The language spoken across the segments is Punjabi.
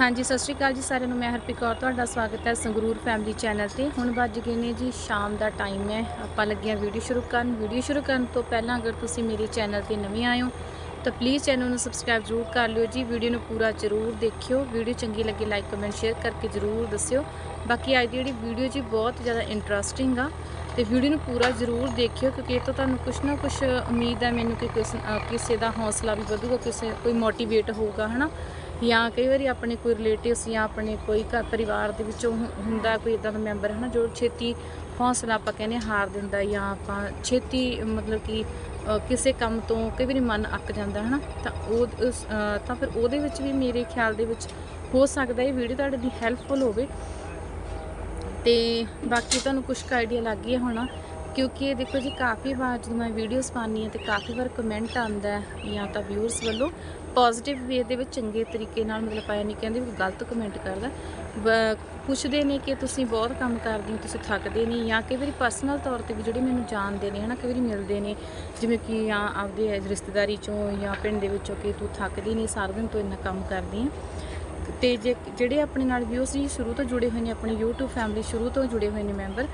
ਹਾਂਜੀ, ਸਤਿ ਸ਼੍ਰੀ ਅਕਾਲ ਜੀ ਸਾਰਿਆਂ ਨੂੰ। ਮੈਂ ਹਰਪ੍ਰੀਤ ਕੌਰ, ਤੁਹਾਡਾ ਸਵਾਗਤ ਹੈ ਸੰਗਰੂਰ ਫੈਮਿਲੀ ਚੈਨਲ ਤੇ। ਹੁਣ ਵੱਜ ਗਏ ਨੇ ਜੀ, ਸ਼ਾਮ ਦਾ ਟਾਈਮ ਹੈ। ਆਪਾਂ ਲੱਗੇ ਵੀਡੀਓ ਸ਼ੁਰੂ ਕਰਨ। ਵੀਡੀਓ ਸ਼ੁਰੂ ਕਰਨ ਤੋਂ ਪਹਿਲਾਂ ਅਗਰ ਤੁਸੀਂ ਮੇਰੇ ਚੈਨਲ ਤੇ ਨਵੇਂ ਆਏ ਹੋ, ਤਾਂ ਪਲੀਜ਼ ਚੈਨਲ ਨੂੰ ਸਬਸਕ੍ਰਾਈਬ ਜ਼ਰੂਰ ਕਰ ਲਿਓ ਜੀ। ਵੀਡੀਓ ਨੂੰ ਪੂਰਾ ਜ਼ਰੂਰ ਦੇਖਿਓ। ਵੀਡੀਓ ਚੰਗੀ ਲੱਗੇ ਲਾਈਕ ਕਮੈਂਟ ਸ਼ੇਅਰ ਕਰਕੇ ਜ਼ਰੂਰ ਦੱਸਿਓ। ਬਾਕੀ ਅੱਜ ਦੀ ਜਿਹੜੀ ਵੀਡੀਓ ਜੀ, ਬਹੁਤ ਜ਼ਿਆਦਾ ਇੰਟਰਸਟਿੰਗ ਆ। ਤੇ ਵੀਡੀਓ ਨੂੰ ਪੂਰਾ ਜ਼ਰੂਰ ਦੇਖਿਓ, ਕਿਉਂਕਿ ਇਹ ਤੋਂ ਤੁਹਾਨੂੰ ਕੁਝ ਨਾ ਕੁਝ ਉਮੀਦ ਹੈ, ਮੈਨੂੰ ਕਿ ਕਿਸੇ ਦਾ ਹੌਸਲਾ ਵੀ ਵਧੂਗਾ, ਕਿਸੇ, ਕੋਈ ਮੋਟੀਵੇਟ ਹੋਊਗਾ, ਹਨਾ? ਜਾਂ ਕਈ ਵਾਰੀ ਆਪਣੇ ਕੋਈ ਰਿਲੇਟਿਵਸ ਜਾਂ ਆਪਣੇ ਕੋਈ ਘਰ ਪਰਿਵਾਰ ਦੇ ਵਿੱਚੋਂ ਹੁ- ਹੁੰਦਾ ਕੋਈ ਇਦਾਂ ਦਾ ਮੈਂਬਰ ਹੈ ਨਾ ਜੋ ਛੇਤੀ ਹੌਸਲਾ ਆਪਾਂ ਕਹਿੰਦੇ ਹਾਂ ਹਾਰ ਦਿੰਦਾ ਜਾਂ ਆਪਾਂ ਛੇਤੀ ਮਤਲਬ ਕਿ ਕਿਸੇ ਕੰਮ ਤੋਂ ਕਈ ਵਾਰੀ ਮਨ ਅੱਕ ਜਾਂਦਾ ਹੈ ਨਾ ਤਾਂ ਉਹ ਤਾਂ ਫਿਰ ਉਹਦੇ ਵਿੱਚ ਵੀ ਮੇਰੇ ਖਿਆਲ ਦੇ ਵਿੱਚ ਹੋ ਸਕਦਾ ਇਹ ਵੀਡੀਓ ਤੁਹਾਡੇ ਦੀ ਹੈਲਪਫੁਲ ਹੋਵੇ। ਤੇ ਬਾਕੀ ਤੁਹਾਨੂੰ ਕੁਝ ਕੁ ਆਈਡੀਆ ਲੱਗ ਗਿਆ ਹੋਣਾ ਕਿਉਂਕਿ ਇਹ ਦੇਖੋ ਜੀ, ਕਾਫੀ ਵਾਰ ਜਦੋਂ ਮੈਂ ਵੀਡੀਓਜ਼ ਪਾਉਂਦੀ ਹਾਂ ਤੇ ਕਾਫੀ ਵਾਰ ਕਮੈਂਟ ਆਉਂਦਾ ਜਾਂ ਤਾਂ ਵਿਊਅਰਸ ਵੱਲੋਂ ਪੋਜ਼ਿਟਿਵ ਵੇ ਦੇ ਵਿੱਚ ਚੰਗੇ ਤਰੀਕੇ ਨਾਲ ਮਤਲਬ ਪਾਇਆ ਨਹੀਂ ਕਹਿੰਦੇ ਵੀ ਗਲਤ ਕਮੈਂਟ ਕਰਦਾ। ਬ- ਪੁੱਛਦੇ ਨੇ ਕਿ ਤੁਸੀਂ ਬਹੁਤ ਕੰਮ ਕਰਦੇ ਹੋ, ਤੁਸੀਂ ਥੱਕਦੇ ਨਹੀਂ ਜਾਂ ਕਈ ਵਾਰੀ ਪਰਸਨਲ ਤੌਰ ਤੇ ਵੀ ਜਿਹੜੇ ਮੈਨੂੰ ਜਾਣਦੇ ਨੇ, ਹਨਾ, ਕਈ ਵਾਰੀ ਮਿਲਦੇ ਨੇ, ਜਿਵੇਂ ਕਿ ਜਾਂ ਆਪਦੇ ਰਿਸ਼ਤੇਦਾਰੀ ਚੋਂ ਜਾਂ ਪਿੰਡ ਦੇ ਵਿੱਚੋਂ ਕਿ ਤੂੰ ਥੱਕਦੀ ਨਹੀਂ, ਸਾਰਾ ਦਿਨ ਤੂੰ ਇੰਨਾ ਕੰਮ ਕਰਦੀ ਹੈ ਤੇ ਜੇ ਜਿਹੜੇ ਆਪਣੇ ਨਾਲ ਵਿਊਸ ਜੀ ਸ਼ੁਰੂ ਤੋਂ ਜੁੜੇ ਹੋਏ ਨੇ, ਆਪਣੀ YouTube ਫੈਮਿਲੀ ਸ਼ੁਰੂ ਤੋਂ ਜੁੜੇ ਹੋਏ ਨੇ ਮੈਂਬਰ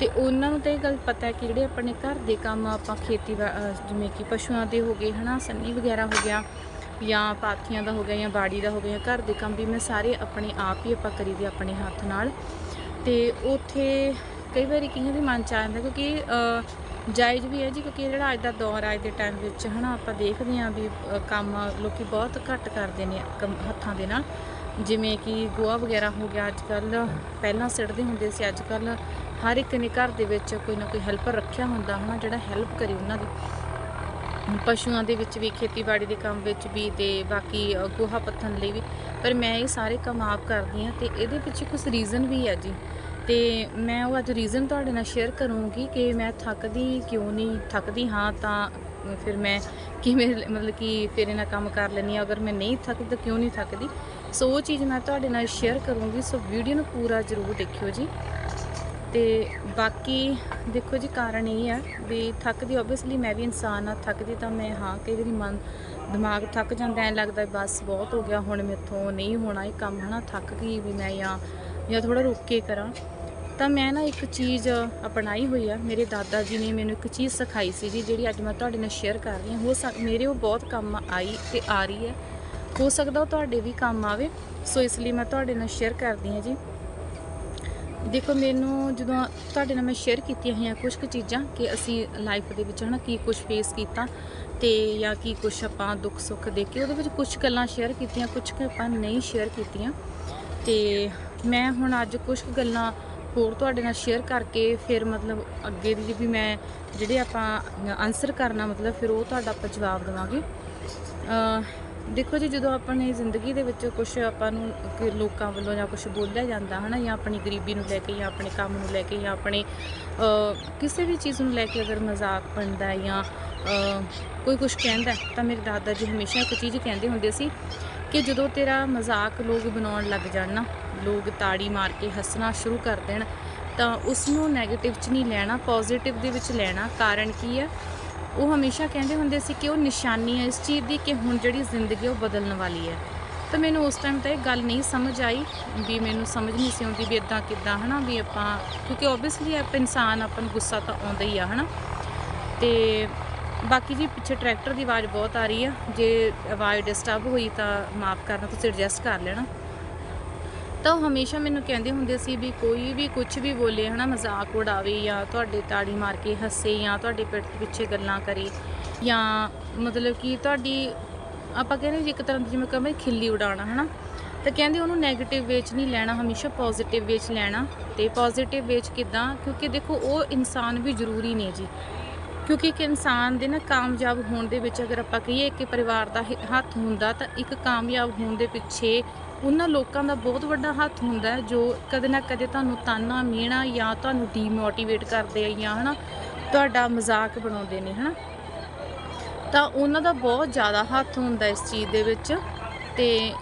ਤੇ ਉਹਨਾਂ ਨੂੰ ਤਾਂ ਇਹ ਗੱਲ ਪਤਾ ਹੈ ਕਿ ਜਿਹੜੇ ਆਪਣੇ ਘਰ ਦੇ ਕੰਮ ਆਪਾਂ ਖੇਤੀ ਵਾ- ਜਿਵੇਂ ਕਿ ਪਸ਼ੂਆਂ ਦੇ ਹੋ ਗਏ, ਹਨਾ, ਸੰਨੀ ਵਗੈਰਾ ਹੋ ਗਿਆ, ਜਾਂ ਪਾਥੀਆਂ ਦਾ ਹੋ ਗਿਆ, ਜਾਂ ਬਾੜੀ ਦਾ ਹੋ ਗਿਆ, ਘਰ ਦੇ ਕੰਮ ਵੀ ਮੈਂ ਸਾਰੇ ਆਪਣੇ ਆਪ ਹੀ ਆਪਾਂ ਕਰੀਦੇ ਆਪਣੇ ਹੱਥ ਨਾਲ। ਤੇ ਉਥੇ ਕਈ ਵਾਰੀ ਕਈਆਂ ਦੇ ਮਨ ਚ ਆ ਜਾਂਦਾ ਕਿਉਂਕਿ ਜਾਇਜ਼ ਵੀ ਹੈ ਜੀ, ਕਿਉਂਕਿ ਜਿਹੜਾ ਅੱਜ ਦਾ ਦੌਰ ਅੱਜ ਦੇ ਟਾਈਮ ਵਿੱਚ, ਹਨਾ, ਆਪਾਂ ਦੇਖਦੇ ਹਾਂ ਵੀ ਕੰਮ ਲੋਕੀ ਬਹੁਤ ਘੱਟ ਕਰਦੇ ਨੇ, ਕੰਮ ਹੱਥਾਂ ਦੇ ਨਾਲ। ਜਿਵੇਂ ਕਿ ਗੋਹਾ ਵਗੈਰਾ ਹੋ ਗਿਆ ਅੱਜ ਕੱਲ ਪਹਿਲਾਂ ਸਿੱਟਦੇ ਹੁੰਦੇ ਸੀ ਅੱਜ ਕੱਲ ਹਰ ਇੱਕ ਨੇ ਘਰ ਦੇ ਵਿੱਚ ਕੋਈ ਨਾ ਕੋਈ ਹੈਲਪਰ ਰੱਖਿਆ ਹੁੰਦਾ ਹਨਾ, ਜਿਹੜਾ ਹੈਲਪ ਕਰੇ ਉਹਨਾਂ ਦੀ। ਪਸ਼ੂਆਂ ਦੇ ਵਿੱਚ ਵੀ, ਖੇਤੀਬਾੜੀ ਦੇ ਕੰਮ ਵਿੱਚ ਵੀ ਤੇ ਬਾਕੀ ਗੋਹਾ ਪੱਥਣ ਲਈ ਵੀ। ਪਰ ਮੈਂ ਇਹ ਸਾਰੇ ਕੰਮ ਆਪ ਕਰਦੀ ਹਾਂ ਤੇ ਇਹਦੇ ਪਿੱਛੇ ਕੁਝ ਰੀਜ਼ਨ ਵੀ ਹੈ ਜੀ। ਤੇ ਮੈਂ ਉਹ ਅੱਜ ਰੀਜ਼ਨ ਤੁਹਾਡੇ ਨਾਲ ਸ਼ੇਅਰ ਕਰੂੰਗੀ ਕਿ ਮੈਂ ਥੱਕਦੀ ਕਿਉਂ ਨਹੀਂ? ਥੱਕਦੀ ਹਾਂ ਤਾਂ ਫਿਰ ਮੈਂ ਕਿਵੇਂ, ਮਤਲਬ ਕਿ ਫਿਰ ਇਹਨਾਂ ਕੰਮ ਕਰ ਲੈਂਦੀ ਹਾਂ। ਅਗਰ ਮੈਂ ਨਹੀਂ ਥੱਕਦੀ ਤਾਂ ਕਿਉਂ ਨਹੀਂ ਥੱਕਦੀ? ਸੋ ਉਹ ਚੀਜ਼ ਮੈਂ ਤੁਹਾਡੇ ਨਾਲ ਸ਼ੇਅਰ ਕਰੂੰਗੀ, ਸੋ ਵੀਡੀਓ ਨੂੰ ਪੂਰਾ ਜ਼ਰੂਰ ਦੇਖਿਓ ਜੀ। ਤੇ ਬਾਕੀ ਦੇਖੋ ਜੀ, ਕਾਰਨ ਇਹ ਹੈ ਵੀ ਥੱਕਦੀ ਓਬਵੀਅਸਲੀ ਮੈਂ ਵੀ ਇਨਸਾਨ ਆ, ਥੱਕਦੀ ਤਾਂ ਮੈਂ, ਹਾਂ, ਕਈ ਵਾਰੀ ਮਨ, ਦਿਮਾਗ ਥੱਕ ਜਾਂਦਾ, ਐ ਲੱਗਦਾ ਬਸ ਬਹੁਤ ਹੋ ਗਿਆ, ਹੁਣ ਮੇਥੋਂ ਨਹੀਂ ਹੋਣਾ ਇਹ ਕੰਮ, ਹਨਾ, ਥੱਕ ਗਈ ਵੀ ਮੈਂ ਜਾਂ ਜਾਂ ਥੋੜਾ ਰੁਕ ਕੇ ਕਰਾਂ। ਤਾਂ ਮੈਂ ਨਾ ਇੱਕ ਚੀਜ਼ ਅਪਣਾਈ ਹੋਈ ਆ, ਮੇਰੇ ਦਾਦਾ ਜੀ ਨੇ ਮੈਨੂੰ ਇੱਕ ਚੀਜ਼ ਸਿਖਾਈ ਸੀ ਜੀ, ਜਿਹੜੀ ਅੱਜ ਮੈਂ ਤੁਹਾਡੇ ਨਾਲ ਸ਼ੇਅਰ ਕਰ ਰਹੀ ਹਾਂ। ਹੋ ਸਕ, ਮੇਰੇ ਉਹ ਬਹੁਤ ਕੰਮ ਆਈ ਤੇ ਆ ਰਹੀ ਹੈ। ਹੋ ਸਕਦਾ ਉਹ ਤੁਹਾਡੇ ਵੀ ਕੰਮ ਆਵੇ। ਸੋ ਇਸ ਲਈ ਮੈਂ ਤੁਹਾਡੇ ਨਾਲ ਸ਼ੇਅਰ ਕਰਦੀ ਹਾਂ ਜੀ। ਦੇਖੋ, ਮੈਨੂੰ ਜਦੋਂ ਤੁਹਾਡੇ ਨਾਲ ਮੈਂ ਸ਼ੇਅਰ ਕੀਤੀਆਂ ਹੋਈਆਂ ਕੁਝ ਕੁ ਚੀਜ਼ਾਂ ਕਿ ਅਸੀਂ ਲਾਈਫ ਦੇ ਵਿੱਚ ਹਨਾ ਕੀ ਕੁਝ ਫੇਸ ਕੀਤਾ ਤੇ ਜਾਂ ਕੀ ਕੁਝ ਆਪਾਂ ਦੁੱਖ ਸੁੱਖ ਦੇਖੇ ਉਹਦੇ ਵਿੱਚ ਕੁਝ ਗੱਲਾਂ ਸ਼ੇਅਰ ਕੀਤੀਆਂ ਕੁਝ ਕੁ ਆਪਾਂ ਨਹੀਂ ਸ਼ੇਅਰ ਕੀਤੀਆਂ। ਤੇ ਮੈਂ ਹੁਣ ਅੱਜ ਕੁਝ ਕੁ ਗੱਲਾਂ ਹੋਰ ਤੁਹਾਡੇ ਨਾਲ ਸ਼ੇਅਰ ਕਰਕੇ ਫਿਰ ਮਤਲਬ ਅੱਗੇ ਦੀ ਵੀ ਮੈਂ ਜਿਹੜੇ ਆਪਾਂ ਆਨਸਰ ਕਰਨਾ ਮਤਲਬ ਫਿਰ ਉਹ ਤੁਹਾਡਾ ਆਪਾਂ ਜਵਾਬ ਦੇਵਾਂਗੇ। ਦੇਖੋ ਜੀ, ਜਦੋਂ ਆਪਣੀ ਜ਼ਿੰਦਗੀ ਦੇ ਵਿੱਚ ਕੁਝ ਆਪਾਂ ਨੂੰ ਕਿ ਲੋਕਾਂ ਵੱਲੋਂ ਜਾਂ ਕੁਝ ਬੋਲਿਆ ਜਾਂਦਾ, ਹਨਾ, ਜਾਂ ਆਪਣੀ ਗਰੀਬੀ ਨੂੰ ਲੈ ਕੇ ਜਾਂ ਆਪਣੇ ਕੰਮ ਨੂੰ ਲੈ ਕੇ ਜਾਂ ਆਪਣੇ ਕਿਸੇ ਵੀ ਚੀਜ਼ ਨੂੰ ਲੈ ਕੇ ਅਗਰ ਮਜ਼ਾਕ ਬਣਦਾ ਜਾਂ ਕੋਈ ਕੁਝ ਕਹਿੰਦਾ ਤਾਂ ਮੇਰੇ ਦਾਦਾ ਜੀ ਹਮੇਸ਼ਾ ਇੱਕ ਚੀਜ਼ ਕਹਿੰਦੇ ਹੁੰਦੇ ਸੀ ਕਿ ਜਦੋਂ ਤੇਰਾ ਮਜ਼ਾਕ ਲੋਕ ਬਣਾਉਣ ਲੱਗ ਜਾਣ ਨਾ, ਲੋਕ ਤਾੜੀ ਮਾਰ ਕੇ ਹੱਸਣਾ ਸ਼ੁਰੂ ਕਰ ਦੇਣ, ਤਾਂ ਉਸ ਨੂੰ 네ਗੇਟਿਵ 'ਚ ਨਹੀਂ ਲੈਣਾ ਪੋਜ਼ਿਟਿਵ ਦੇ ਵਿੱਚ ਲੈਣਾ, ਕਾਰਨ ਕੀ ਹੈ? ਉਹ ਹਮੇਸ਼ਾ ਕਹਿੰਦੇ ਹੁੰਦੇ ਸੀ ਕਿ ਉਹ ਨਿਸ਼ਾਨੀ ਹੈ ਇਸ ਚੀਜ਼ ਦੀ ਕਿ ਹੁਣ ਜਿਹੜੀ ਜ਼ਿੰਦਗੀ ਉਹ ਬਦਲਣ ਵਾਲੀ ਹੈ। ਤਾਂ ਮੈਨੂੰ ਉਸ ਟਾਈਮ ਤਾਂ ਇਹ ਗੱਲ ਨਹੀਂ ਸਮਝ ਆਈ ਵੀ ਮੈਨੂੰ ਸਮਝ ਨਹੀਂ ਸੀ ਆਉਂਦੀ ਵੀ ਇਦਾਂ ਕਿਦਾਂ, ਹਨਾ, ਵੀ ਆਪਾਂ ਕਿਉਂਕਿ ਓਬਵੀਅਸਲੀ ਆਪ ਇਨਸਾਨ, ਆਪਾਂ ਨੂੰ ਗੁੱਸਾ ਤਾਂ ਆਉਂਦਾ ਹੀ ਆ, ਹਨਾ। ਤੇ ਬਾਕੀ ਜੀ ਪਿੱਛੇ ਟਰੈਕਟਰ ਦੀ ਆਵਾਜ਼ ਬਹੁਤ ਆ ਰਹੀ ਆ। ਜੇ ਆਵਾਜ਼ ਡਿਸਟਰਬ ਹੋਈ ਤਾਂ ਮਾਫ ਕਰਨਾ, ਤੁਸੀਂ ਐਡਜਸਟ ਕਰ ਲੈਣਾ। ਤਾਂ ਉਹ ਹਮੇਸ਼ਾ ਮੈਨੂੰ ਕਹਿੰਦੇ ਹੁੰਦੇ ਸੀ ਵੀ ਕੋਈ ਵੀ ਕੁਝ ਵੀ ਬੋਲੇ, ਹਨਾ, ਮਜ਼ਾਕ ਉਡਾਵੇ ਜਾਂ ਤੁਹਾਡੇ ਤਾੜੀ ਮਾਰ ਕੇ ਹੱਸੇ ਜਾਂ ਤੁਹਾਡੇ ਪਿੱਠ ਪਿੱਛੇ ਗੱਲਾਂ ਕਰੇ ਜਾਂ ਮਤਲਬ ਕਿ ਤੁਹਾਡੀ, ਆਪਾਂ ਕਹਿੰਦੇ ਜੀ ਇੱਕ ਤਰ੍ਹਾਂ ਦੀ ਜਿਵੇਂ ਕਹਿੰਦੇ ਖਿੱਲੀ ਉਡਾਉਣਾ ਹਨਾ। ਤਾਂ ਕਹਿੰਦੇ ਉਹਨੂੰ 네ਗੇਟਿਵ ਵੇਚ ਨਹੀਂ ਲੈਣਾ, ਹਮੇਸ਼ਾ ਪੋਜ਼ਿਟਿਵ ਵੇਚ ਲੈਣਾ। ਤੇ ਪੋਜ਼ਿਟਿਵ ਵੇਚ ਕਿਦਾਂ? ਕਿਉਂਕਿ ਦੇਖੋ, ਉਹ ਇਨਸਾਨ ਵੀ ਜ਼ਰੂਰੀ ਨੇ ਜੀ। ਕਿਉਂਕਿ ਇੱਕ ਇਨਸਾਨ ਦੇ ਨਾ ਕਾਮਯਾਬ ਹੋਣ ਦੇ ਵਿੱਚ ਅਗਰ ਆਪਾਂ ਕਹੀਏ ਕਿ ਪਰਿਵਾਰ ਦਾ ਹੱਥ ਹੁੰਦਾ ਤਾਂ ਇੱਕ ਕਾਮਯਾਬ ਹੋਣ ਦੇ ਪਿੱਛੇ ਉਹਨਾਂ ਲੋਕਾਂ ਦਾ ਬਹੁਤ ਵੱਡਾ ਹੱਥ ਹੁੰਦਾ ਹੈ, ਜੋ ਕਦੇ ਨਾ ਕਦੇ ਤੁਹਾਨੂੰ ਤਾਨਾ ਮੀਣਾ ਜਾਂ ਤੁਹਾਨੂੰ ਡੀਮੋਟੀਵੇਟ ਕਰਦੇ ਆ ਜਾਂ ਹਨਾ, ਤੁਹਾਡਾ ਮਜ਼ਾਕ ਬਣਾਉਂਦੇ ਨੇ, ਹਨਾ। ਤਾਂ ਉਹਨਾਂ ਦਾ ਬਹੁਤ ਜ਼ਿਆਦਾ ਹੱਥ ਹੁੰਦਾ ਇਸ ਚੀਜ਼ ਦੇ ਵਿੱਚ ਤੇ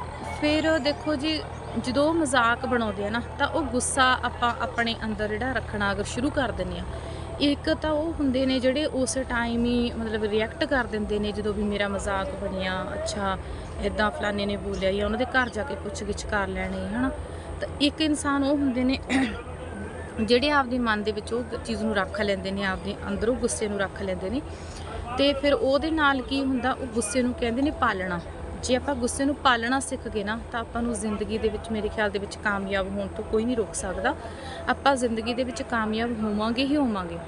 ਫਿਰ ਦੇਖੋ ਜੀ, ਜਦੋਂ ਮਜ਼ਾਕ ਬਣਾਉਂਦੇ ਆ ਨਾ, ਤਾਂ ਉਹ ਗੁੱਸਾ ਆਪਾਂ ਆਪਣੇ ਅੰਦਰ ਜਿਹੜਾ ਰੱਖਣਾ ਅਗਰ ਸ਼ੁਰੂ ਕਰ ਦਿੰਦੇ ਆ। ਇੱਕ ਤਾਂ ਉਹ ਹੁੰਦੇ ਨੇ ਜਿਹੜੇ ਉਸ ਟਾਈਮ ਹੀ ਮਤਲਬ ਰਿਐਕਟ ਕਰ ਦਿੰਦੇ ਨੇ ਜਦੋਂ ਵੀ ਮੇਰਾ ਮਜ਼ਾਕ ਬਣਿਆ, ਅੱਛਾ ਇਦਾਂ ਫਲਾਣੇ ਨੇ ਬੋਲਿਆ ਜਾਂ ਉਹਨਾਂ ਦੇ ਘਰ ਜਾ ਕੇ ਪੁੱਛਗਿੱਛ ਕਰ ਲੈਣੀ, ਹਨਾ? ਤਾਂ ਇੱਕ ਇਨਸਾਨ ਉਹ ਹੁੰਦੇ ਨੇ ਜਿਹੜੇ ਆਪਦੇ ਮਨ ਦੇ ਵਿੱਚ ਉਹ ਚੀਜ਼ ਨੂੰ ਰੱਖ ਲੈਂਦੇ ਨੇ, ਆਪਦੇ ਅੰਦਰੋਂ ਗੁੱਸੇ ਨੂੰ ਰੱਖ ਲੈਂਦੇ ਨੇ। ਤੇ ਫਿਰ ਉਹਦੇ ਨਾਲ ਕੀ ਹੁੰਦਾ, ਉਹ ਗੁੱਸੇ ਨੂੰ ਕਹਿੰਦੇ ਨੇ ਪਾਲਣਾ। ਜੇ ਆਪਾਂ ਗੁੱਸੇ ਨੂੰ ਪਾਲਣਾ ਸਿੱਖ ਗਏ ਨਾ, ਤਾਂ ਆਪਾਂ ਨੂੰ ਜ਼ਿੰਦਗੀ ਦੇ ਵਿੱਚ ਮੇਰੇ ਖਿਆਲ ਦੇ ਵਿੱਚ ਕਾਮਯਾਬ ਹੋਣ ਤੋਂ ਕੋਈ ਨਹੀਂ ਰੋਕ ਸਕਦਾ। ਆਪਾਂ ਜ਼ਿੰਦਗੀ ਦੇ ਵਿੱਚ ਕਾਮਯਾਬ ਹੋਵਾਂਗੇ ਹੀ ਹੋਵਾਂਗੇ।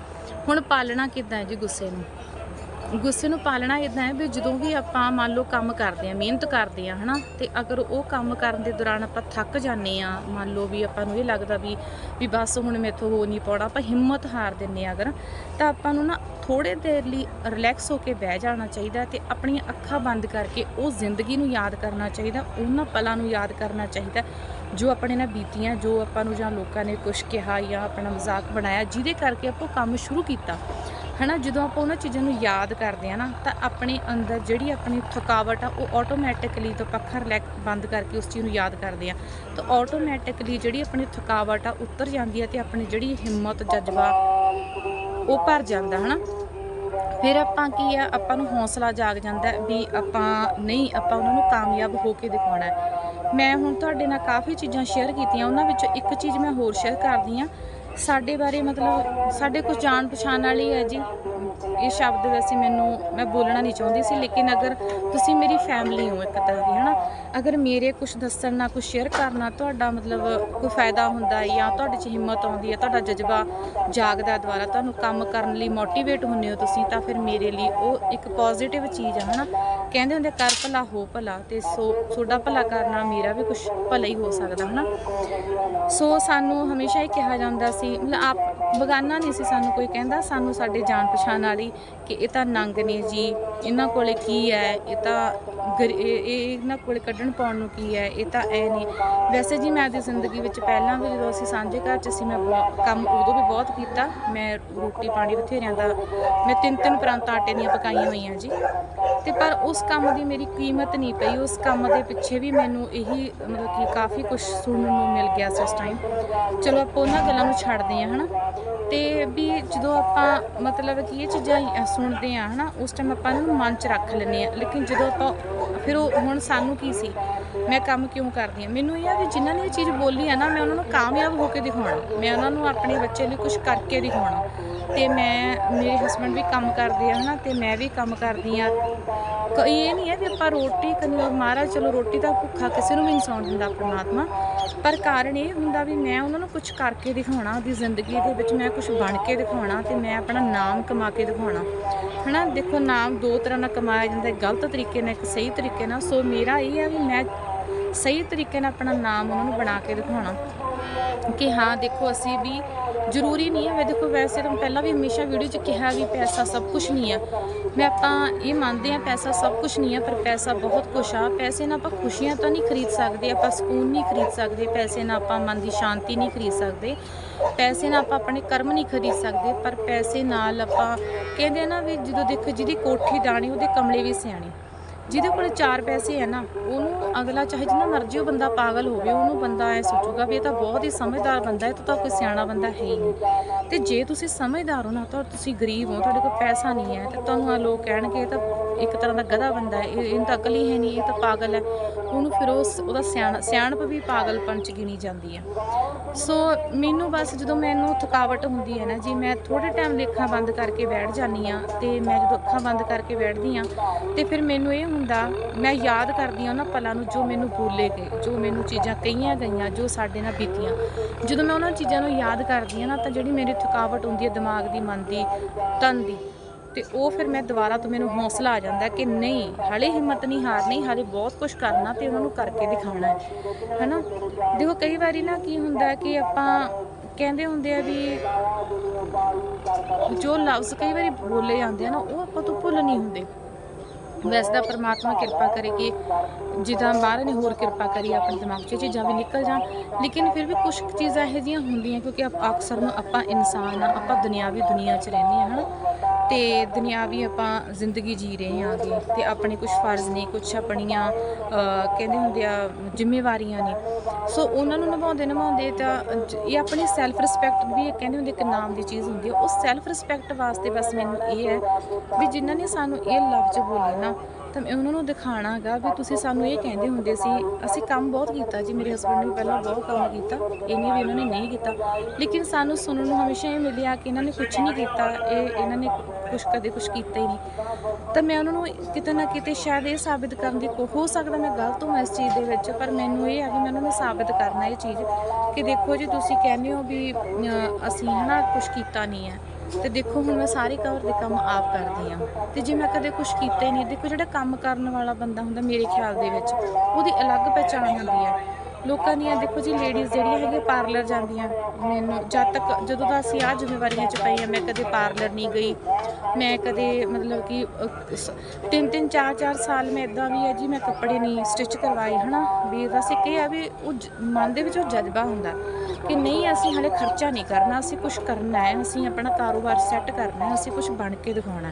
ਹੁਣ ਪਾਲਣਾ ਕਿੱਦਾਂ ਹੈ ਜੀ ਗੁੱਸੇ ਨੂੰ? ਗੁੱਸੇ ਨੂੰ ਪਾਲਣਾ ਇਦਾਂ ਹੈ ਵੀ ਜਦੋਂ ਵੀ ਆਪਾਂ ਮੰਨ ਲਓ ਕੰਮ ਕਰਦੇ ਆ ਮਿਹਨਤ ਕਰਦੇ ਆ ਹਨਾ, ਤੇ ਅਗਰ ਉਹ ਕੰਮ ਕਰਨ ਦੇ ਦੌਰਾਨ ਆਪਾਂ ਥੱਕ ਜਾਂਦੇ ਆ ਮੰਨ ਲਓ ਵੀ ਆਪਾਂ ਨੂੰ ਇਹ ਲੱਗਦਾ ਵੀ ਵੀ ਬਸ ਹੁਣ ਮੇਥੋਂ ਹੋ ਨਹੀਂ ਪਾਉਣਾ, ਆਪਾਂ ਹਿੰਮਤ ਹਾਰ ਦਿੰਨੇ ਆ ਅਗਰ, ਤਾਂ ਆਪਾਂ ਨੂੰ ਨਾ ਥੋੜੇ ਦੇਰ ਲਈ ਰਿਲੈਕਸ ਹੋ ਕੇ ਬਹਿ ਜਾਣਾ ਚਾਹੀਦਾ ਤੇ ਆਪਣੀਆਂ ਅੱਖਾਂ ਬੰਦ ਕਰਕੇ ਉਹ ਜ਼ਿੰਦਗੀ ਨੂੰ ਯਾਦ ਕਰਨਾ ਚਾਹੀਦਾ, ਉਹਨਾਂ ਪਲਾਂ ਨੂੰ ਯਾਦ ਕਰਨਾ ਚਾਹੀਦਾ, ਜੋ ਆਪਣੇ ਨਾਲ ਬੀਤੀਆਂ, ਜੋ ਆਪਾਂ ਨੂੰ ਜਾਂ ਲੋਕਾਂ ਨੇ ਕੁਝ ਕਿਹਾ ਜਾਂ ਆਪਣਾ ਮਜ਼ਾਕ ਬਣਾਇਆ, ਜਿਹਦੇ ਕਰਕੇ ਆਪਾਂ ਉਹ ਕੰਮ ਸ਼ੁਰੂ ਕੀਤਾ। ਹਨਾ, ਜਦੋਂ ਆਪਾਂ ਉਹਨਾਂ ਚੀਜ਼ਾਂ ਨੂੰ ਯਾਦ ਕਰਦੇ ਆ ਨਾ, ਤਾਂ ਆਪਣੇ ਅੰਦਰ ਜਿਹੜੀ ਆਪਣੀ ਥਕਾਵਟ ਆ, ਉਹ ਆਟੋਮੈਟਿਕਲੀ ਤੋਂ ਪੱਖਾ ਰਿਲੈਕਸ ਬੰਦ ਕਰਕੇ ਉਸ ਚੀਜ਼ ਨੂੰ ਯਾਦ ਕਰਦੇ ਆ ਤਾਂ ਆਟੋਮੈਟਿਕਲੀ ਜਿਹੜੀ ਆਪਣੀ ਥਕਾਵਟ ਆ, ਉਤਰ ਜਾਂਦੀ ਆ ਤੇ ਆਪਣੀ ਜਿਹੜੀ ਹਿੰਮਤ, ਜਜ਼ਬਾ, ਉਹ ਭਰ ਜਾਂਦਾ, ਹਨਾ। ਫਿਰ ਆਪਾਂ ਕੀ ਆ, ਆਪਾਂ ਨੂੰ ਹੌਸਲਾ ਜਾਗ ਜਾਂਦਾ ਵੀ ਆਪਾਂ, ਨਹੀਂ, ਆਪਾਂ ਉਹਨਾਂ ਨੂੰ ਕਾਮਯਾਬ ਹੋ ਕੇ ਦਿਖਾਉਣਾ ਹੈ। ਮੈਂ ਹੁਣ ਤੁਹਾਡੇ ਨਾਲ ਕਾਫੀ ਚੀਜ਼ਾਂ ਸ਼ੇਅਰ ਕੀਤੀਆਂ, ਉਹਨਾਂ ਵਿੱਚੋਂ ਇੱਕ ਚੀਜ਼ ਮੈਂ ਹੋਰ ਸ਼ੇਅਰ ਕਰਦੀ ਆ ਸਾਡੇ ਬਾਰੇ ਮਤਲਬ ਸਾਡੇ ਕੁਝ ਜਾਣ ਪਛਾਣ ਵਾਲੀ ਹੈ ਜੀ। ਇਹ ਸ਼ਬਦ ਵੈਸੇ ਮੈਨੂੰ, ਮੈਂ ਬੋਲਣਾ ਨਹੀਂ ਚਾਹੁੰਦੀ ਸੀ, ਲੇਕਿਨ ਅਗਰ ਤੁਸੀਂ ਮੇਰੀ ਫੈਮਿਲੀ ਹੋ ਇੱਕ ਤਰ੍ਹਾਂ ਦੀ, ਹਨਾ? ਅਗਰ ਮੇਰੇ ਕੁਝ ਦੱਸਣ ਨਾਲ ਕੁਝ ਸ਼ੇਅਰ ਕਰਨਾ ਤੁਹਾਡਾ ਮਤਲਬ ਕੋਈ ਫਾਇਦਾ ਹੁੰਦਾ ਜਾਂ ਤੁਹਾਡੇ 'ਚ ਹਿੰਮਤ ਆਉਂਦੀ ਹੈ, ਤੁਹਾਡਾ ਜਜ਼ਬਾ ਜਾਗਦਾ ਦੁਆਰਾ ਤੁਹਾਨੂੰ ਕੰਮ ਕਰਨ ਲਈ ਮੋਟੀਵੇਟ ਹੁੰਦੇ ਹੋ ਤੁਸੀਂ, ਤਾਂ ਫਿਰ ਮੇਰੇ ਲਈ ਉਹ ਇੱਕ ਪੋਜ਼ਿਟਿਵ ਚੀਜ਼ ਆ, ਹਨਾ? ਕਹਿੰਦੇ ਹੁੰਦੇ ਕਰ ਭਲਾ, ਹੋ ਭਲਾ ਤੇ ਸੋ, ਤੁਹਾਡਾ ਭਲਾ ਕਰਨਾ ਮੇਰਾ ਵੀ ਕੁਝ ਭਲਾ ਹੀ ਹੋ ਸਕਦਾ, ਹਨਾ? ਸੋ ਸਾਨੂੰ ਹਮੇਸ਼ਾ ਹੀ ਕਿਹਾ ਜਾਂਦਾ ਸੀ, ਮਤਲਬ ਆਪ ਬਗਾਨਾ ਨਹੀਂ ਸੀ ਸਾਨੂੰ ਕੋਈ ਕਹਿੰਦਾ, ਸਾਨੂੰ ਸਾਡੇ ਜਾਣ ਪਛਾਣ ਵਾਲੀ ਕਿ ਇਹ ਤਾਂ ਨੰਗ ਨੇ ਜੀ, ਇਹਨਾਂ ਕੋਲੇ ਕੀ ਹੈ? ਇਹ ਤਾਂ ਗਰ- ਇਹ ਇਹਨਾਂ ਕੋਲੇ ਕੱਢਣ ਪਾਉਣ ਨੂੰ ਕੀ ਹੈ? ਇਹ ਤਾਂ ਐ ਨਹੀਂ ਵੈਸੇ ਜੀ ਮੈਂ ਆਪਦੀ ਜ਼ਿੰਦਗੀ ਵਿੱਚ ਪਹਿਲਾਂ ਵੀ ਜਦੋਂ ਅਸੀਂ ਸਾਂਝੇ ਘਰ 'ਚ ਸੀ, ਮੈਂ ਬਹੁਤ- ਕੰਮ ਉਦੋਂ ਵੀ ਬਹੁਤ ਕੀਤਾ। ਮੈਂ ਰੋਟੀ ਪਾਣੀ ਬਥੇਰਿਆਂ ਦਾ, ਮੈਂ ਤਿੰਨ ਤਿੰਨ ਪ੍ਰਾਂਤਾਂ ਆਟੇ ਦੀਆਂ ਪਕਾਈਆਂ ਹੋਈਆਂ ਜੀ। ਤੇ ਪਰ ਉਸ ਕੰਮ ਦੀ ਮੇਰੀ ਕੀਮਤ ਨਹੀਂ ਪਈ। ਉਸ ਕੰਮ ਦੇ ਪਿੱਛੇ ਵੀ ਮੈਨੂੰ ਇਹੀ ਮਤਲਬ ਕਿ ਕਾਫੀ ਕੁਝ ਸੁਣਨ ਨੂੰ ਮਿਲ ਗਿਆ ਸੀ ਉਸ ਟਾਈਮ ਚਲੋ ਆਪਾਂ ਉਹਨਾਂ ਗੱਲਾਂ ਨੂੰ ਛੱਡਦੇ ਹਾਂ, ਹਨਾ? ਤੇ ਵੀ ਜਦੋਂ ਆਪਾਂ ਮਤਲਬ ਕਿ ਇਹ ਚੀਜ਼ਾਂ ਅ, ਸੁਣਦੇ ਆ ਹਨਾ ਉਸ ਟਾਈਮ ਆਪਾਂ ਨੂੰ ਮਨ 'ਚ ਰੱਖ ਲੈਂਦੇ ਆ ਲੇਕਿਨ ਜਦੋਂ ਆਪਾਂ ਫਿਰ ਉਹ ਹੁਣ ਸਾਨੂੰ ਕੀ ਸੀ? ਮੈਂ ਕੰਮ ਕਿਉਂ ਕਰਦੀ ਆ ਮੈਨੂੰ ਇਹ ਆ ਵੀ ਜਿਨ੍ਹਾਂ ਨੇ ਇਹ ਚੀਜ਼ ਬੋਲੀ ਆ ਨਾ ਮੈਂ ਉਹਨਾਂ ਨੂੰ ਕਾਮਯਾਬ ਹੋ ਕੇ ਦਿਖਾਉਣਾ। ਮੈਂ ਉਹਨਾਂ ਨੂੰ ਆਪਣੇ ਬੱਚੇ ਲਈ ਕੁਝ ਕਰਕੇ ਦਿਖਾਉਣਾ। ਤੇ ਮੈਂ ਮੇਰੇ ਹਸਬੰਡ ਵੀ ਕੰਮ ਕਰਦੇ ਆ ਹਨਾ ਤੇ ਮੈਂ ਵੀ ਕੰਮ ਕਰਦੀ ਆ ਕ- ਇਹ ਨਹੀਂ ਹੈ ਵੀ ਆਪਾਂ ਰੋਟੀ ਕੰਨਿਓ ਮਹਾਰਾਜ ਚਲੋ ਰੋਟੀ ਤਾਂ ਭੁੱਖਾ ਕਿਸੇ ਨੂੰ ਵੀ ਨਹੀਂ ਸੌਣ ਦਿੰਦਾ ਪ੍ਰਮਾਤਮਾ। ਪਰ ਕਾਰਨ ਇਹ ਹੁੰਦਾ ਵੀ ਮੈਂ ਉਹਨਾਂ ਨੂੰ ਕੁਝ ਕਰਕੇ ਦਿਖਾਉਣਾ, ਉਹਦੀ ਜ਼ਿੰਦਗੀ ਦੇ ਵਿੱਚ ਮੈਂ ਕੁਝ ਬਣ ਕੇ ਦਿਖਾਉਣਾ ਤੇ ਮੈਂ ਆਪਣਾ ਨਾਮ ਕਮਾ ਕੇ ਦਿਖਾਉਣਾ। ਹਨਾ, ਦੇਖੋ ਨਾਮ ਦੋ ਤਰ੍ਹਾਂ ਨਾਲ ਕਮਾਇਆ ਜਾਂਦਾ ਹੈ ਗਲਤ ਤਰੀਕੇ ਨਾਲ, ਇੱਕ ਸਹੀ ਤਰੀਕੇ ਨਾਲ। ਸੋ ਮੇਰਾ ਇਹ ਹੈ ਵੀ ਮੈਂ ਸਹੀ ਤਰੀਕੇ ਨਾਲ ਆਪਣਾ ਨਾਮ ਉਹਨਾਂ ਨੂੰ ਬਣਾ ਕੇ ਦਿਖਾਉਣਾ। ਕਿ ਹਾਂ, ਦੇਖੋ, ਅਸੀਂ ਵੀ ਜ਼ਰੂਰੀ ਨਹੀਂ ਹੈ। ਮੈਂ ਦੇਖੋ, ਵੈਸੇ ਤਾਂ ਪਹਿਲਾਂ ਵੀ ਹਮੇਸ਼ਾ ਵੀਡੀਓ 'ਚ ਕਿਹਾ ਵੀ ਪੈਸਾ ਸਭ ਕੁਝ ਨਹੀਂ ਆ ਮੈਂ ਆਪਾਂ ਇਹ ਮੰਨਦੇ ਆ ਪੈਸਾ ਸਭ ਕੁਝ ਨਹੀਂ ਆ ਪਰ ਪੈਸਾ ਬਹੁਤ ਕੁਝ ਆ। ਪੈਸੇ ਨਾਲ ਆਪਾਂ ਖੁਸ਼ੀਆਂ ਤਾਂ ਨਹੀਂ ਖਰੀਦ ਸਕਦੇ, ਆਪਾਂ ਸਕੂਨ ਨਹੀਂ ਖਰੀਦ ਸਕਦੇ, ਪੈਸੇ ਨਾਲ ਆਪਾਂ ਮਨ ਦੀ ਸ਼ਾਂਤੀ ਨਹੀਂ ਖਰੀਦ ਸਕਦੇ। ਪੈਸੇ ਨਾਲ ਆਪਾਂ ਆਪਣੇ ਕਰਮ ਨਹੀਂ ਖਰੀਦ ਸਕਦੇ, ਪਰ ਪੈਸੇ ਨਾਲ ਆਪਾਂ ਕਹਿੰਦੇ ਨਾ ਵੀ ਜਦੋਂ ਦੇਖੋ, ਜਿਹਦੀ ਕੋਠੀ ਦਾਣੀ, ਉਹਦੇ ਕਮਲੇ ਵੀ ਸਿਆਣੇ। ਜਿਹਦੇ ਕੋਲ ਚਾਰ ਪੈਸੇ ਹੈ ਨਾ, ਉਹਨੂੰ ਅਗਲਾ ਚਾਹੇ ਜਿੰਨਾ ਮਰਜ਼ੀ ਉਹ ਬੰਦਾ ਪਾਗਲ ਹੋਵੇ, ਉਹਨੂੰ ਬੰਦਾ ਐ ਸੋਚੂਗਾ ਵੀ ਇਹ ਤਾਂ ਬਹੁਤ ਹੀ ਸਮਝਦਾਰ ਬੰਦਾ ਹੈ ਇਹ ਤਾਂ ਕੋਈ ਸਿਆਣਾ ਬੰਦਾ ਹੈ ਹੀ ਨਹੀਂ। ਤੇ ਜੇ ਤੁਸੀਂ ਸਮਝਦਾਰ ਹੋ ਨਾ, ਤਾਂ ਤੁਸੀਂ ਗਰੀਬ ਹੋ, ਤੁਹਾਡੇ ਕੋਲ ਪੈਸਾ ਨਹੀਂ ਹੈ, ਤੇ ਤੁਹਾਨੂੰ ਆ ਲੋਕ ਕਹਿਣਗੇ, ਇਹ ਤਾਂ ਇੱਕ ਤਰ੍ਹਾਂ ਦਾ ਗਧਾ ਬੰਦਾ ਹੈ ਇਹਨੂੰ ਤਾਂ ਅਕਲ ਹੀ ਹੈ ਨਹੀਂ, ਇਹ ਤਾਂ ਪਾਗਲ ਹੈ। ਉਹਨੂੰ ਫਿਰ ਉਸ ਉਹਦਾ ਸਿਆਣ ਸਿਆਣਪ ਵੀ ਪਾਗਲਪਨ ਚ ਗਿਣੀ ਜਾਂਦੀ ਹੈ। ਸੋ ਮੈਨੂੰ ਬਸ ਜਦੋਂ ਮੈਨੂੰ ਥਕਾਵਟ ਹੁੰਦੀ ਹੈ ਨਾ ਜੀ, ਮੈਂ ਥੋੜੇ ਟਾਈਮ ਲਈ ਅੱਖਾਂ ਬੰਦ ਕਰਕੇ ਬੈਠ ਜਾਂਦੀ ਆ ਤੇ ਮੈਂ ਜਦੋਂ ਅੱਖਾਂ ਬੰਦ ਕਰਕੇ ਬੈਠਦੀ ਆ ਤੇ ਫਿਰ ਮੈਨੂੰ ਇਹ ਹੁੰਦਾ, ਮੈਂ ਯਾਦ ਕਰਦੀ ਆ ਉਹਨਾਂ ਪਲਾਂ ਨੂੰ ਜੋ ਮੈਨੂੰ ਭੁੱਲੇ ਗਏ, ਜੋ ਮੈਨੂੰ ਚੀਜ਼ਾਂ ਕਹੀਆਂ ਗਈਆਂ, ਜੋ ਸਾਡੇ ਨਾਲ ਬੀਤੀਆਂ। ਜਦੋਂ ਮੈਂ ਉਹਨਾਂ ਚੀਜ਼ਾਂ ਨੂੰ ਯਾਦ ਕਰਦੀ ਆ ਨਾ, ਤਾਂ ਜਿਹੜੀ ਮੇਰੀ ਥਕਾਵਟ ਹੁੰਦੀ ਹੈ ਦਿਮਾਗ ਦੀ, ਮਨ ਦੀ, ਤਨ ਦੀ ਤੇ ਉਹ ਫਿਰ ਮੈਂ ਦੁਬਾਰਾ ਤੋਂ ਮੈਨੂੰ ਹੌਸਲਾ ਆ ਜਾਂਦਾ ਕਿ ਨਹੀਂ, ਹਾਲੇ ਹਿੰਮਤ ਨਹੀਂ ਹਾਰਨੀ, ਹਾਲੇ ਬਹੁਤ ਕੁਝ ਕਰਨਾ ਤੇ ਉਹਨਾਂ ਨੂੰ ਕਰਕੇ ਦਿਖਾਉਣਾ ਹੈ, ਹੈਨਾ? ਦੇਖੋ, ਕਈ ਵਾਰੀ ਨਾ ਕੀ ਹੁੰਦਾ ਕਿ ਆਪਾਂ ਕਹਿੰਦੇ ਹੁੰਦੇ ਆ ਵੀ ਜੋ ਲਫ਼ਜ਼ ਕਈ ਵਾਰੀ ਬੋਲੇ ਜਾਂਦੇ ਆ ਨਾ, ਉਹ ਆਪਾਂ ਤੋਂ ਭੁੱਲ ਨਹੀਂ ਹੁੰਦੇ। ਵੈਸੇ ਤਾਂ ਪਰਮਾਤਮਾ ਕਿਰਪਾ ਕਰੇ ਕਿ ਜਿੱਦਾਂ ਬਾਹਰ ਨੇ ਹੋਰ ਕਿਰਪਾ ਕਰੀ ਆਪਣੇ ਦਿਮਾਗ 'ਚ ਚੀਜ਼ਾਂ ਵੀ ਨਿਕਲ ਜਾਣ। ਲੇਕਿਨ ਫਿਰ ਵੀ ਕੁਝ ਚੀਜ਼ਾਂ ਇਹੋ ਜਿਹੀਆਂ ਹੁੰਦੀਆਂ ਕਿਉਂਕਿ ਆਪ- ਅਕਸਰ ਨੂੰ ਆਪਾਂ ਇਨਸਾਨ ਆ, ਆਪਾਂ ਦੁਨਿਆਵੀ ਦੁਨੀਆ 'ਚ ਰਹਿੰਦੇ ਆ, ਹਨਾ? ਤੇ ਦੁਨਿਆਵੀ ਆਪਾਂ ਜ਼ਿੰਦਗੀ ਜੀ ਰਹੇ ਆਂਗੇ ਤੇ ਆਪਣੇ ਕੁਝ ਫਰਜ਼ ਨੇ ਕੁਝ ਆਪਣੀਆਂ ਕਹਿੰਦੇ ਹੁੰਦੇ ਆ, ਜ਼ਿੰਮੇਵਾਰੀਆਂ ਨੇ। ਸੋ ਉਹਨਾਂ ਨੂੰ ਨਿਭਾਉਂਦੇ ਨਿਭਾਉਂਦੇ ਤਾਂ ਇਹ ਆਪਣੀ ਸੈਲਫ ਰਿਸਪੈਕਟ ਵੀ ਕਹਿੰਦੇ ਹੁੰਦੇ ਇੱਕ ਨਾਮ ਦੀ ਚੀਜ਼ ਹੁੰਦੀ ਹੈ। ਉਹ ਸੈਲਫ ਰਿਸਪੈਕਟ ਵਾਸਤੇ ਬਸ ਮੈਨੂੰ ਇਹ ਹੈ ਵੀ ਜਿਨ੍ਹਾਂ ਨੇ ਸਾਨੂੰ ਇਹ ਲਫ਼ਜ਼ ਬੋਲੇ ਨਾ ਤਾਂ ਮੈਂ ਉਹਨਾਂ ਨੂੰ ਦਿਖਾਣਾਗਾ ਵੀ ਤੁਸੀਂ ਸਾਨੂੰ ਇਹ ਕਹਿੰਦੇ ਹੁੰਦੇ ਸੀ ਅਸੀਂ ਕੰਮ ਬਹੁਤ ਕੀਤਾ ਜੀ ਮੇਰੇ ਹਸਬੰਡ ਨੇ ਪਹਿਲਾਂ ਬਹੁਤ ਕੰਮ ਕੀਤਾ ਇਹ ਨਹੀਂ ਵੀ ਉਹਨਾਂ ਨੇ ਨਹੀਂ ਕੀਤਾ। ਲੇਕਿਨ ਸਾਨੂੰ ਸੁਣਨ ਨੂੰ ਹਮੇਸ਼ਾ ਇਹ ਮਿਲਿਆ ਕਿ ਇਹਨਾਂ ਨੇ ਕੁਝ ਨਹੀਂ ਕੀਤਾ ਇਹ ਇਹਨਾਂ ਨੇ ਕੁਝ ਕਦੇ ਕੁਝ ਕੀਤਾ ਹੀ ਨਹੀਂ। ਤਾਂ ਮੈਂ ਉਹਨਾਂ ਨੂੰ ਕਿਤੇ ਨਾ ਕਿਤੇ ਸ਼ਾਇਦ ਇਹ ਸਾਬਿਤ ਕਰਨ ਦੀ ਕੋ ਹੋ ਸਕਦਾ ਮੈਂ ਗਲਤ ਹਾਂ ਇਸ ਚੀਜ਼ ਦੇ ਵਿੱਚ ਪਰ ਮੈਨੂੰ ਇਹ ਆ ਕਿ ਮੈਂ ਉਹਨਾਂ ਨੂੰ ਸਾਬਿਤ ਕਰਨਾ ਇਹ ਚੀਜ਼ ਕਿ ਦੇਖੋ ਜੀ ਤੁਸੀਂ ਕਹਿੰਦੇ ਹੋ ਵੀ ਅਹ, ਅਸੀਂ ਹਨਾ ਕੁਝ ਕੀਤਾ ਨਹੀਂ ਹੈ। ਤੇ ਦੇਖੋ, ਹੁਣ ਮੈਂ ਸਾਰੇ ਘਰ ਦੇ ਕੰਮ ਆਪ ਕਰਦੀ ਆ। ਤੇ ਜੇ ਮੈਂ ਕਦੇ ਕੁਝ ਕੀਤਾ ਹੀ ਨਹੀਂ ਦੇਖੋ, ਜਿਹੜਾ ਕੰਮ ਕਰਨ ਵਾਲਾ ਬੰਦਾ ਹੁੰਦਾ ਮੇਰੇ ਖਿਆਲ ਦੇ ਵਿੱਚ, ਉਹਦੀ ਅਲੱਗ ਪਛਾਣ ਹੁੰਦੀ ਹੈ। ਲੋਕਾਂ ਦੀਆਂ ਦੇਖੋ ਜੀ ਲੇਡੀਜ਼ ਜਿਹੜੀਆਂ ਹੈਗੀਆਂ ਪਾਰਲਰ ਜਾਂਦੀਆਂ। ਮੈਨੂੰ ਜਦ ਤੱਕ ਜਦੋਂ ਦਾ ਅਸੀਂ ਆ ਜ਼ਿੰਮੇਵਾਰੀਆਂ ਚ ਪਈ ਆ ਮੈਂ ਕਦੇ ਪਾਰਲਰ ਨਹੀਂ ਗਈ। ਮੈਂ ਕਦੇ ਮਤਲਬ ਕਿ ਤਿੰਨ ਤਿੰਨ, ਚਾਰ ਚਾਰ ਸਾਲ ਮੈਂ ਇਦਾਂ ਵੀ ਹੈ ਜੀ, ਮੈਂ ਕੱਪੜੇ ਨਹੀਂ ਸਟਿਚ ਕਰਵਾਏ, ਹਨਾ? ਵੀ ਬਸ ਇੱਕ ਇਹ ਆ ਵੀ ਉਹ ਜ- ਮਨ ਦੇ ਵਿੱਚ ਉਹ ਜਜ਼ਬਾ ਹੁੰਦਾ ਕਿ ਨਹੀਂ, ਅਸੀਂ ਹਲੇ ਖਰਚਾ ਨਹੀਂ ਕਰਨਾ, ਅਸੀਂ ਕੁਝ ਕਰਨਾ ਹੈ, ਅਸੀਂ ਆਪਣਾ ਕਾਰੋਬਾਰ ਸੈੱਟ ਕਰਨਾ ਹੈ, ਅਸੀਂ ਕੁਝ ਬਣ ਕੇ ਦਿਖਾਉਣਾ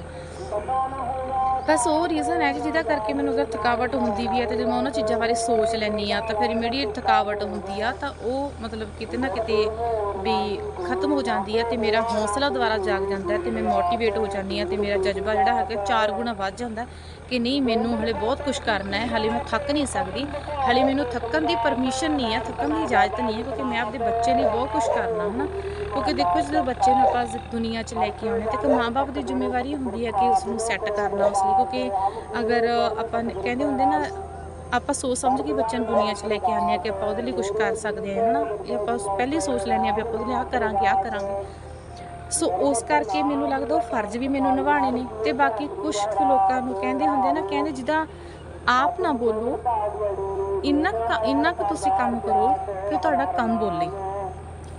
ਬਸ ਉਹ ਰੀਜ਼ਨ ਹੈ ਜੀ ਜਿਹਦਾ ਕਰਕੇ ਮੈਨੂੰ ਅਗਰ ਥਕਾਵਟ ਹੁੰਦੀ ਵੀ ਹੈ ਤੇ ਜਦੋਂ ਮੈਂ ਉਹਨਾਂ ਚੀਜ਼ਾਂ ਬਾਰੇ ਸੋਚ ਲੈਂਦੀ ਆ ਤਾਂ ਫਿਰ ਇਮੀਡੀਏਟ ਥਕਾਵਟ ਹੁੰਦੀ ਆ ਤਾਂ ਉਹ ਮਤਲਬ ਕਿਤੇ ਨਾ ਕਿਤੇ ਵੀ ਖਤਮ ਹੋ ਜਾਂਦੀ ਹੈ ਤੇ ਮੇਰਾ ਹੌਸਲਾ ਦੁਬਾਰਾ ਜਾਗ ਜਾਂਦਾ ਹੈ ਤੇ ਮੈਂ ਮੋਟੀਵੇਟ ਹੋ ਜਾਂਦੀ ਆ ਤੇ ਮੇਰਾ ਜਜ਼ਬਾ ਜਿਹੜਾ ਹੈਗਾ ਚਾਰ ਗੁਣਾ ਵੱਧ ਜਾਂਦਾ ਕਿ ਨਹੀਂ, ਮੈਨੂੰ ਹਲੇ ਬਹੁਤ ਕੁਝ ਕਰਨਾ ਹੈ, ਹਲੇ ਮੈਂ ਥੱਕ ਨਹੀਂ ਸਕਦੀ। ਹਲੇ ਮੈਨੂੰ ਥੱਕਣ ਦੀ ਪਰਮਿਸ਼ਨ ਨਹੀਂ ਹੈ, ਥੱਕਣ ਦੀ ਇਜਾਜ਼ਤ ਨਹੀਂ ਹੈ, ਕਿਉਂਕਿ ਮੈਂ ਆਪਦੇ ਬੱਚੇ ਲਈ ਬਹੁਤ ਕੁਝ ਕਰਨਾ ਹੈ ਨਾ ਕਿਉਂਕਿ ਦੇਖੋ, ਜਦੋਂ ਬੱਚੇ ਨੂੰ ਆਪਾਂ ਜ਼- ਦੁਨੀਆ 'ਚ ਲੈ ਕੇ ਆਉਣੇ ਤੇ ਇੱਕ ਮਾਂ-ਬਾਪ ਦੀ ਜ਼ਿੰਮੇਵਾਰੀ ਹੁੰਦੀ ਹੈ ਕਿ ਉਸ ਨੂੰ ਸੈੱਟ ਕਰਨਾ ਉਸ ਲਈ, ਕਿਉਂਕਿ ਅਗਰ ਆਪਾਂ ਕਹਿੰਦੇ ਹੁੰਦੇ ਨਾ, ਆਪਾਂ ਸੋਚ ਸਮਝ ਕੇ ਬੱਚਿਆਂ ਨੂੰ ਦੁਨੀਆ 'ਚ ਲੈ ਕੇ ਆਉਂਦੇ ਆ ਕਿ ਆਪਾਂ ਉਹਦੇ ਲਈ ਕੁਝ ਕਰ ਸਕਦੇ ਹਾਂ, ਹਨਾ? ਇਹ ਆਪਾਂ ਪਹਿਲੇ ਹੀ ਸੋਚ ਲੈਂਦੇ ਆ ਵੀ ਆਪਾਂ ਉਹਦੇ ਲਈ ਆਹ ਕਰਾਂਗੇ ਆਹ ਕਰਾਂਗੇ। ਸੋ ਉਸ ਕਰਕੇ ਮੈਨੂੰ ਲੱਗਦਾ ਉਹ ਫਰਜ਼ ਵੀ ਮੈਨੂੰ ਨਿਭਾਉਣੇ ਨੇ ਤੇ ਬਾਕੀ ਕੁਝ ਕੁ ਲੋਕਾਂ ਨੂੰ ਕਹਿੰਦੇ ਹੁੰਦੇ ਨਾ, ਕਹਿੰਦੇ ਜਿੱਦਾਂ ਆਪ ਨਾ ਬੋਲੋ, ਇੰਨਾ ਕੁ ਇੰਨਾ ਕੁ ਤੁਸੀਂ ਕੰਮ ਕਰੋ ਕਿ ਤੁਹਾਡਾ ਕੰਮ ਬੋਲੇ।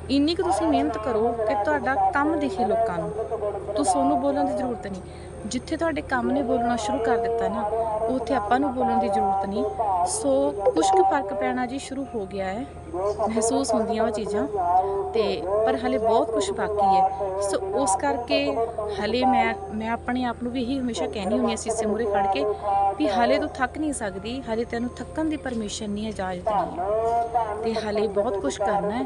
ਇੰਨੀ ਕੁ ਤੁਸੀਂ ਮਿਹਨਤ ਕਰੋ ਕਿ ਤੁਹਾਡਾ ਕੰਮ ਦਿਖੇ ਲੋਕਾਂ ਨੂੰ। ਤੁਸੀਂ ਉਹਨੂੰ ਬੋਲਣ ਦੀ ਜ਼ਰੂਰਤ ਨਹੀਂ। ਜਿੱਥੇ ਤੁਹਾਡੇ ਕੰਮ ਨੇ ਬੋਲਣਾ ਸ਼ੁਰੂ ਕਰ ਦਿੱਤਾ ਨਾ, ਉੱਥੇ ਆਪਾਂ ਨੂੰ ਬੋਲਣ ਦੀ ਜ਼ਰੂਰਤ ਨਹੀਂ। ਸੋ ਕੁਝ ਕੁ ਫ਼ਰਕ ਪੈਣਾ ਜੀ ਸ਼ੁਰੂ ਹੋ ਗਿਆ ਹੈ। ਮਹਿਸੂਸ ਹੁੰਦੀਆਂ ਉਹ ਚੀਜ਼ਾਂ। ਤੇ, ਪਰ ਹਲੇ ਬਹੁਤ ਕੁਝ ਬਾਕੀ ਹੈ। ਸੋ ਉਸ ਕਰਕੇ ਹਲੇ ਮੈਂ ਮੈਂ ਆਪਣੇ ਆਪ ਨੂੰ ਵੀ ਇਹੀ ਹਮੇਸ਼ਾ ਕਹਿਣੀ ਹੁੰਦੀ ਹਾਂ, ਸੀਸੇ ਮੂਹਰੇ ਖੜ ਕੇ ਵੀ ਹਲੇ ਤੂੰ ਥੱਕ ਨਹੀਂ ਸਕਦੀ, ਹਲੇ ਤੈਨੂੰ ਥੱਕਣ ਦੀ ਪਰਮਿਸ਼ਨ ਨਹੀਂ ਇਜਾਜ਼ਤ ਨਹੀਂ ਹੈ ਤੇ ਹਲੇ ਬਹੁਤ ਕੁਝ ਕਰਨਾ ਹੈ।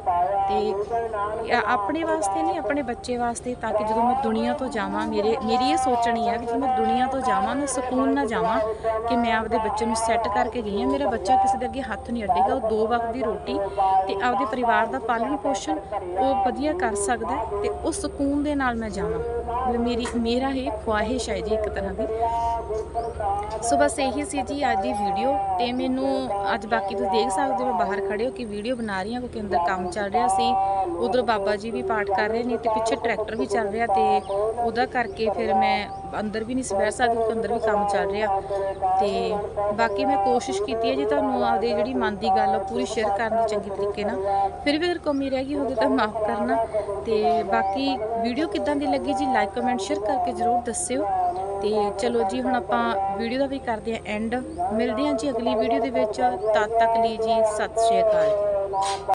ਤੇ ਆਪਣੇ ਵਾਸਤੇ ਨਹੀਂ, ਆਪਣੇ ਬੱਚੇ ਵਾਸਤੇ, ਤਾਂ ਕਿ ਜਦੋਂ ਮੈਂ ਦੁਨੀਆ ਤੋਂ ਜਾਵਾਂ, ਮੇਰੇ, ਮੇਰੀ ਇਹ ਸੋਚਣੀ ਹੈ ਵੀ ਜਦੋਂ ਮੈਂ ਦੁਨੀਆ ਤੋਂ ਜਾਵਾਂ, ਮੈਂ ਸਕੂਨ ਨਾਲ ਜਾਵਾਂ, ਕਿ ਮੈਂ ਆਪਦੇ ਬੱਚੇ ਨੂੰ ਸੈੱਟ ਕਰਕੇ ਗਈ ਹਾਂ। ਮੇਰਾ ਬੱਚਾ ਕਿਸੇ ਦੇ ਅੱਗੇ ਹੱਥ ਨਹੀਂ ਅੱਡੇਗਾ, ਉਹ ਦੋ ਵਕਤ ਦੀ ਰੋਟੀ ਤੇ ਆਪਦੇ ਪਰਿਵਾਰ ਦਾ ਪਾਲਣ ਪੋਸ਼ਣ, ਉਹ ਵਧੀਆ ਕਰ ਸਕਦਾ ਹੈ ਤੇ ਉਹ ਸਕੂਨ ਦੇ ਨਾਲ ਮੈਂ ਜਾਵਾਂ। ਮੇਰੀ, ਮੇਰਾ ਇਹ ਖੁਆਹਿਸ਼ ਹੈ ਜੀ ਇੱਕ ਤਰ੍ਹਾਂ ਦੀ। ਸੋ ਬਸ ਇਹੀ ਸੀ ਜੀ ਅੱਜ ਦੀ ਵੀਡੀਓ ਤੇ ਮੈਨੂੰ ਅੱਜ ਬਾਕੀ ਤੁਸੀਂ ਦੇਖ ਸਕਦੇ ਹੋ, ਮੈਂ ਬਾਹਰ ਖੜੇ ਹੋ ਕਿ ਵੀਡੀਓ ਬਣਾ ਰਹੀ ਹਾਂ, ਕਿਉਂਕਿ ਅੰਦਰ ਕੰਮ ਚੱਲ ਰਿਹਾ ਸੀ। ਉਧਰ ਬਾਬਾ ਜੀ ਵੀ ਪਾਠ ਕਰ ਰਹੇ ਨੇ ਤੇ ਪਿੱਛੇ ਟਰੈਕਟਰ ਵੀ ਚੱਲ ਰਿਹਾ ਤੇ ਉਹਦਾ ਕਰਕੇ ਫਿਰ ਮੈਂ ਅੰਦਰ ਵੀ ਨਹੀਂ ਸੀ ਬੈਠ ਸਕਦੀ, ਕਿਉਂਕਿ ਅੰਦਰ ਵੀ ਕੰਮ ਚੱਲ ਰਿਹਾ। ਤੇ ਬਾਕੀ ਮੈਂ ਕੋਸ਼ਿਸ਼ ਕੀਤੀ ਹੈ ਜੀ ਤੁਹਾਨੂੰ ਆਪਦੇ ਜਿਹੜੀ ਮਨ ਦੀ ਗੱਲ ਆ, ਉਹ ਪੂਰੀ ਸ਼ੇਅਰ ਕਰਨ ਦੀ ਚੰਗੀ ਤਰੀਕੇ ਨਾਲ। ਫਿਰ ਵੀ ਅਗਰ ਕਮੀ ਰਹਿ ਗਈ ਹੋਵੇ ਤਾਂ ਮਾਫ ਕਰਨਾ। ਤੇ ਬਾਕੀ ਵੀਡੀਓ ਕਿੱਦਾਂ ਦੀ ਲੱਗੀ ਜੀ ਲਾਈਕ ਕਮੈਂਟ ਸ਼ੇਅਰ ਕਰਕੇ ਜਰੂਰ ਦੱਸਿਓ। ਤੇ ਚਲੋ ਜੀ, ਹੁਣ ਆਪਾਂ ਵੀਡੀਓ ਦਾ ਵੀ ਕਰਦੇ ਹਾਂ ਐਂਡ ਮਿਲਦੇ ਹਾਂ ਜੀ ਅਗਲੀ ਵੀਡੀਓ ਦੇ ਵਿੱਚ। ਤਦ ਤੱਕ ਲਈ ਜੀ, ਸਤਿ ਸ਼੍ਰੀ ਅਕਾਲ।